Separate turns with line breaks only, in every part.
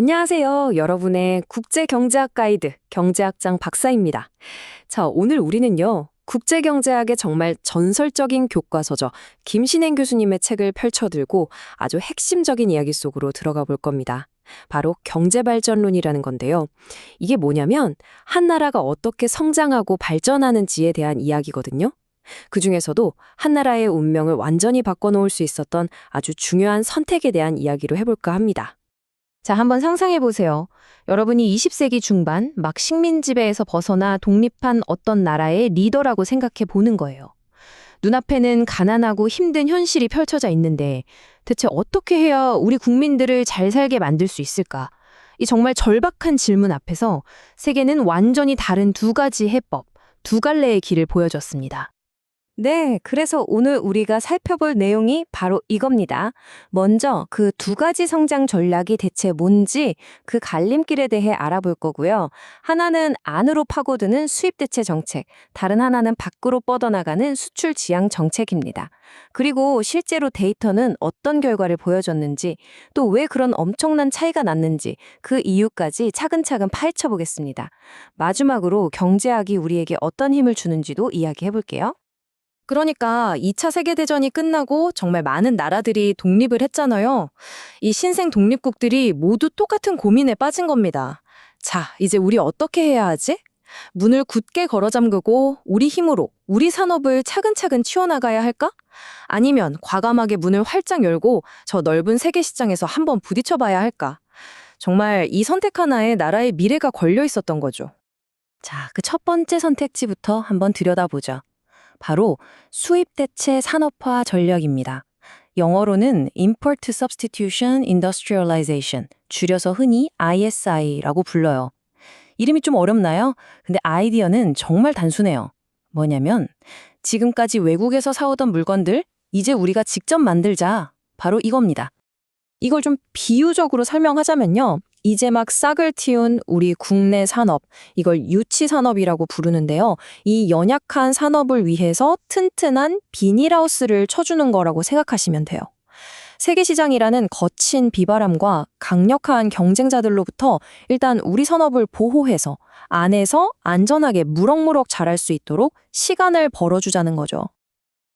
안녕하세요. 여러분의 국제경제학 가이드, 경제학장 박사입니다. 자, 오늘 우리는요, 국제경제학의 정말 전설적인 교과서죠. 김신행 교수님의 책을 펼쳐들고 아주 핵심적인 이야기 속으로 들어가 볼 겁니다. 바로 경제발전론이라는 건데요. 이게 뭐냐면, 한 나라가 어떻게 성장하고 발전하는지에 대한 이야기거든요. 그 중에서도 한 나라의 운명을 완전히 바꿔놓을 수 있었던 아주 중요한 선택에 대한 이야기로 해볼까 합니다.
자, 한번 상상해 보세요. 여러분이 20세기 중반 막 식민 지배에서 벗어나 독립한 어떤 나라의 리더라고 생각해 보는 거예요. 눈앞에는 가난하고 힘든 현실이 펼쳐져 있는데 대체 어떻게 해야 우리 국민들을 잘 살게 만들 수 있을까? 이 정말 절박한 질문 앞에서 세계는 완전히 다른 두 가지 해법, 두 갈래의 길을 보여줬습니다.
네, 그래서 오늘 우리가 살펴볼 내용이 바로 이겁니다. 먼저 그 두 가지 성장 전략이 대체 뭔지 그 갈림길에 대해 알아볼 거고요. 하나는 안으로 파고드는 수입 대체 정책, 다른 하나는 밖으로 뻗어나가는 수출 지향 정책입니다. 그리고 실제로 데이터는 어떤 결과를 보여줬는지, 또 왜 그런 엄청난 차이가 났는지 그 이유까지 차근차근 파헤쳐 보겠습니다. 마지막으로 경제학이 우리에게 어떤 힘을 주는지도 이야기해 볼게요.
그러니까 2차 세계대전이 끝나고 정말 많은 나라들이 독립을 했잖아요. 이 신생 독립국들이 모두 똑같은 고민에 빠진 겁니다. 자, 이제 우리 어떻게 해야 하지? 문을 굳게 걸어 잠그고 우리 힘으로 우리 산업을 차근차근 치워나가야 할까? 아니면 과감하게 문을 활짝 열고 저 넓은 세계 시장에서 한번 부딪혀 봐야 할까? 정말 이 선택 하나에 나라의 미래가 걸려 있었던 거죠.
자, 그 첫 번째 선택지부터 한번 들여다보죠. 바로 수입 대체 산업화 전략입니다. 영어로는 Import Substitution Industrialization, 줄여서 흔히 ISI라고 불러요. 이름이 좀 어렵나요? 근데 아이디어는 정말 단순해요. 뭐냐면 지금까지 외국에서 사오던 물건들 이제 우리가 직접 만들자. 바로 이겁니다. 이걸 좀 비유적으로 설명하자면요. 이제 막 싹을 틔운 우리 국내 산업, 이걸 유치 산업이라고 부르는데요. 이 연약한 산업을 위해서 튼튼한 비닐하우스를 쳐주는 거라고 생각하시면 돼요. 세계 시장이라는 거친 비바람과 강력한 경쟁자들로부터 일단 우리 산업을 보호해서 안에서 안전하게 무럭무럭 자랄 수 있도록 시간을 벌어주자는 거죠.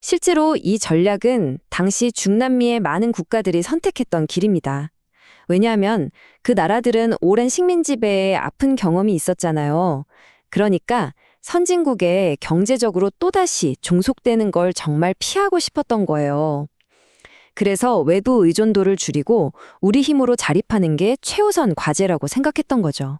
실제로 이 전략은 당시 중남미의 많은 국가들이 선택했던 길입니다. 왜냐하면 그 나라들은 오랜 식민 지배에 아픈 경험이 있었잖아요. 그러니까 선진국에 경제적으로 또다시 종속되는 걸 정말 피하고 싶었던 거예요. 그래서 외부 의존도를 줄이고 우리 힘으로 자립하는 게 최우선 과제라고 생각했던 거죠.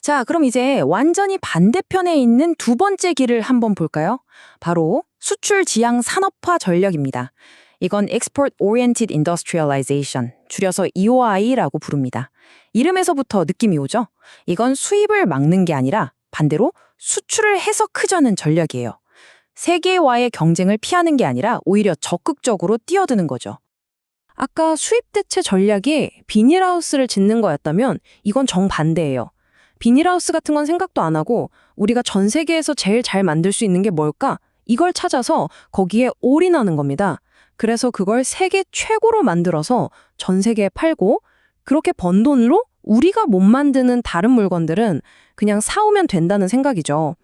자, 그럼 이제 완전히 반대편에 있는 두 번째 길을 한번 볼까요? 바로 수출 지향 산업화 전략입니다. 이건 Export Oriented Industrialization, 줄여서 EOI라고 부릅니다. 이름에서부터 느낌이 오죠? 이건 수입을 막는 게 아니라 반대로 수출을 해서 크자는 전략이에요. 세계와의 경쟁을 피하는 게 아니라 오히려 적극적으로 뛰어드는 거죠. 아까 수입 대체 전략이 비닐하우스를 짓는 거였다면 이건 정반대예요. 비닐하우스 같은 건 생각도 안 하고 우리가 전 세계에서 제일 잘 만들 수 있는 게 뭘까? 이걸 찾아서 거기에 올인하는 겁니다. 그래서 그걸 세계 최고로 만들어서 전 세계에 팔고 그렇게 번 돈으로 우리가 못 만드는 다른 물건들은 그냥 사오면 된다는 생각이죠.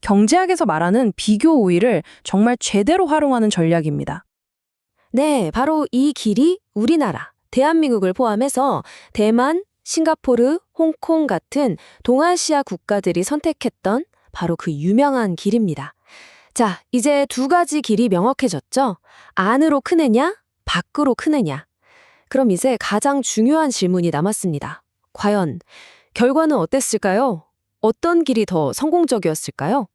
경제학에서 말하는 비교 우위를 정말 제대로 활용하는 전략입니다.
네, 바로 이 길이 우리나라, 대한민국을 포함해서 대만, 싱가포르, 홍콩 같은 동아시아 국가들이 선택했던 바로 그 유명한 길입니다. 자, 이제 두 가지 길이 명확해졌죠? 안으로 크느냐, 밖으로 크느냐. 그럼 이제 가장 중요한 질문이 남았습니다. 과연 결과는 어땠을까요? 어떤 길이 더 성공적이었을까요?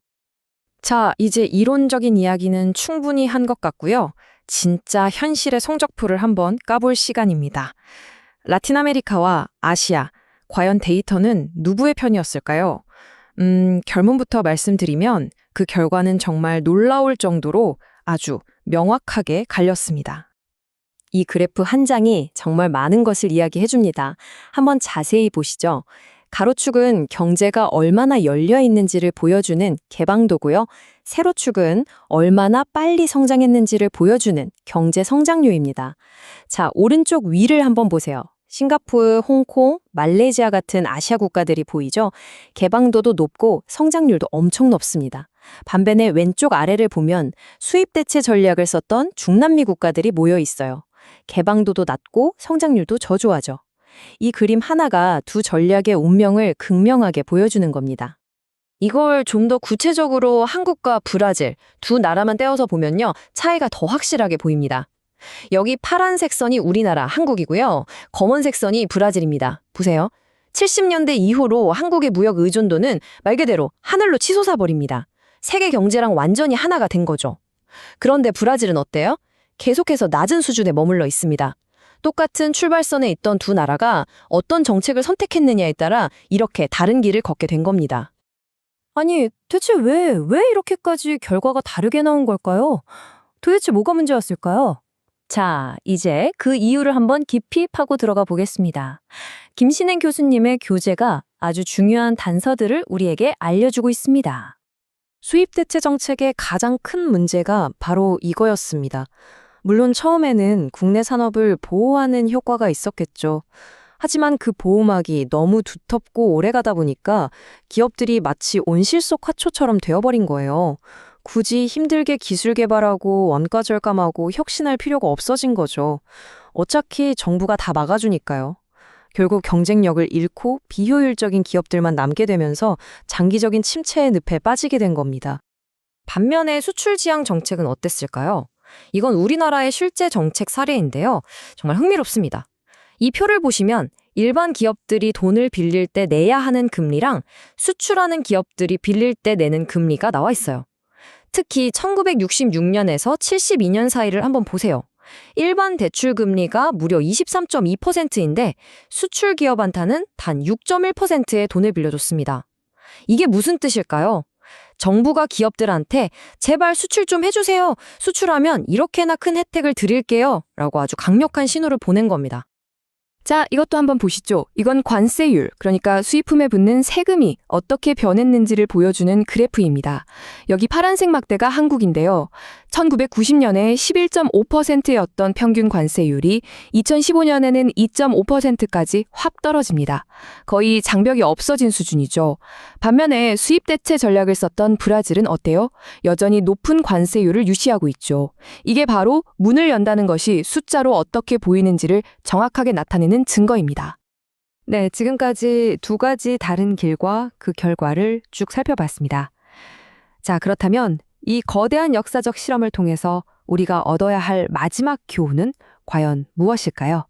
자, 이제 이론적인 이야기는 충분히 한 것 같고요. 진짜 현실의 성적표를 한번 까볼 시간입니다. 라틴 아메리카와 아시아, 과연 데이터는 누구의 편이었을까요? 음, 결문부터 말씀드리면 그 결과는 정말 놀라울 정도로 아주 명확하게 갈렸습니다. 이 그래프 한 장이 정말 많은 것을 이야기해 줍니다. 한번 자세히 보시죠. 가로축은 경제가 얼마나 열려 있는지를 보여주는 개방도고요. 세로축은 얼마나 빨리 성장했는지를 보여주는 경제 성장률입니다. 자, 오른쪽 위를 한번 보세요. 싱가포르, 홍콩, 말레이시아 같은 아시아 국가들이 보이죠. 개방도도 높고 성장률도 엄청 높습니다. 반면에 왼쪽 아래를 보면 수입 대체 전략을 썼던 중남미 국가들이 모여 있어요. 개방도도 낮고 성장률도 저조하죠. 이 그림 하나가 두 전략의 운명을 극명하게 보여주는 겁니다. 이걸 좀 더 구체적으로 한국과 브라질 두 나라만 떼어서 보면요. 차이가 더 확실하게 보입니다. 여기 파란색 선이 우리나라 한국이고요. 검은색 선이 브라질입니다. 보세요. 70년대 이후로 한국의 무역 의존도는 말 그대로 하늘로 치솟아 버립니다. 세계 경제랑 완전히 하나가 된 거죠. 그런데 브라질은 어때요? 계속해서 낮은 수준에 머물러 있습니다. 똑같은 출발선에 있던 두 나라가 어떤 정책을 선택했느냐에 따라 이렇게 다른 길을 걷게 된 겁니다. 아니, 대체 왜, 왜 이렇게까지 결과가 다르게 나온 걸까요? 도대체 뭐가 문제였을까요? 자, 이제 그 이유를 한번 깊이 파고 들어가 보겠습니다. 김신행 교수님의 교재가 아주 중요한 단서들을 우리에게 알려주고 있습니다.
수입 대체 정책의 가장 큰 문제가 바로 이거였습니다. 물론 처음에는 국내 산업을 보호하는 효과가 있었겠죠. 하지만 그 보호막이 너무 두텁고 오래 가다 보니까 기업들이 마치 온실 속 화초처럼 되어버린 거예요. 굳이 힘들게 기술 개발하고 원가 절감하고 혁신할 필요가 없어진 거죠. 어차피 정부가 다 막아주니까요. 결국 경쟁력을 잃고 비효율적인 기업들만 남게 되면서 장기적인 침체의 늪에 빠지게 된 겁니다.
반면에 수출 지향 정책은 어땠을까요? 이건 우리나라의 실제 정책 사례인데요. 정말 흥미롭습니다. 이 표를 보시면 일반 기업들이 돈을 빌릴 때 내야 하는 금리랑 수출하는 기업들이 빌릴 때 내는 금리가 나와 있어요. 특히 1966년에서 72년 사이를 한번 보세요. 일반 대출 금리가 무려 23.2%인데 수출 기업한테는 단 6.1%의 돈을 빌려줬습니다. 이게 무슨 뜻일까요? 정부가 기업들한테 제발 수출 좀 해주세요. 수출하면 이렇게나 큰 혜택을 드릴게요. 라고 아주 강력한 신호를 보낸 겁니다.
자, 이것도 한번 보시죠. 이건 관세율, 그러니까 수입품에 붙는 세금이 어떻게 변했는지를 보여주는 그래프입니다. 여기 파란색 막대가 한국인데요. 1990년에 11.5%였던 평균 관세율이 2015년에는 2.5%까지 확 떨어집니다. 거의 장벽이 없어진 수준이죠. 반면에 수입 대체 전략을 썼던 브라질은 어때요? 여전히 높은 관세율을 유지하고 있죠. 이게 바로 문을 연다는 것이 숫자로 어떻게 보이는지를 정확하게 나타내는 증거입니다.
네, 지금까지 두 가지 다른 길과 그 결과를 쭉 살펴봤습니다. 자, 그렇다면 이 거대한 역사적 실험을 통해서 우리가 얻어야 할 마지막 교훈은 과연 무엇일까요?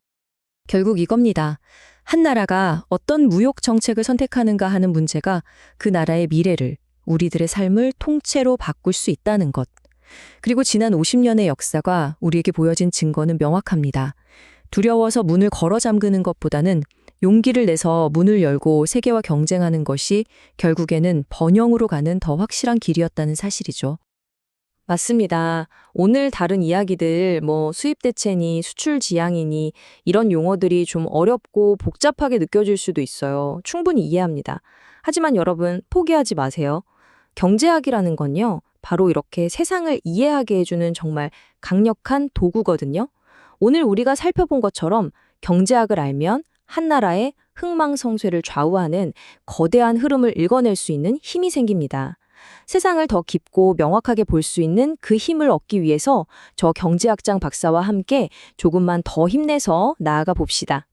결국 이겁니다. 한 나라가 어떤 무역 정책을 선택하는가 하는 문제가 그 나라의 미래를, 우리들의 삶을 통째로 바꿀 수 있다는 것. 그리고 지난 50년의 역사가 우리에게 보여진 증거는 명확합니다. 두려워서 문을 걸어 잠그는 것보다는 용기를 내서 문을 열고 세계와 경쟁하는 것이 결국에는 번영으로 가는 더 확실한 길이었다는 사실이죠. 맞습니다. 오늘 다룬 이야기들, 뭐 수입 대체니 수출 지향이니 이런 용어들이 좀 어렵고 복잡하게 느껴질 수도 있어요. 충분히 이해합니다. 하지만 여러분 포기하지 마세요. 경제학이라는 건요. 바로 이렇게 세상을 이해하게 해주는 정말 강력한 도구거든요. 오늘 우리가 살펴본 것처럼 경제학을 알면 한 나라의 흥망성쇠를 좌우하는 거대한 흐름을 읽어낼 수 있는 힘이 생깁니다. 세상을 더 깊고 명확하게 볼 수 있는 그 힘을 얻기 위해서 저 경제학장 박사와 함께 조금만 더 힘내서 나아가 봅시다.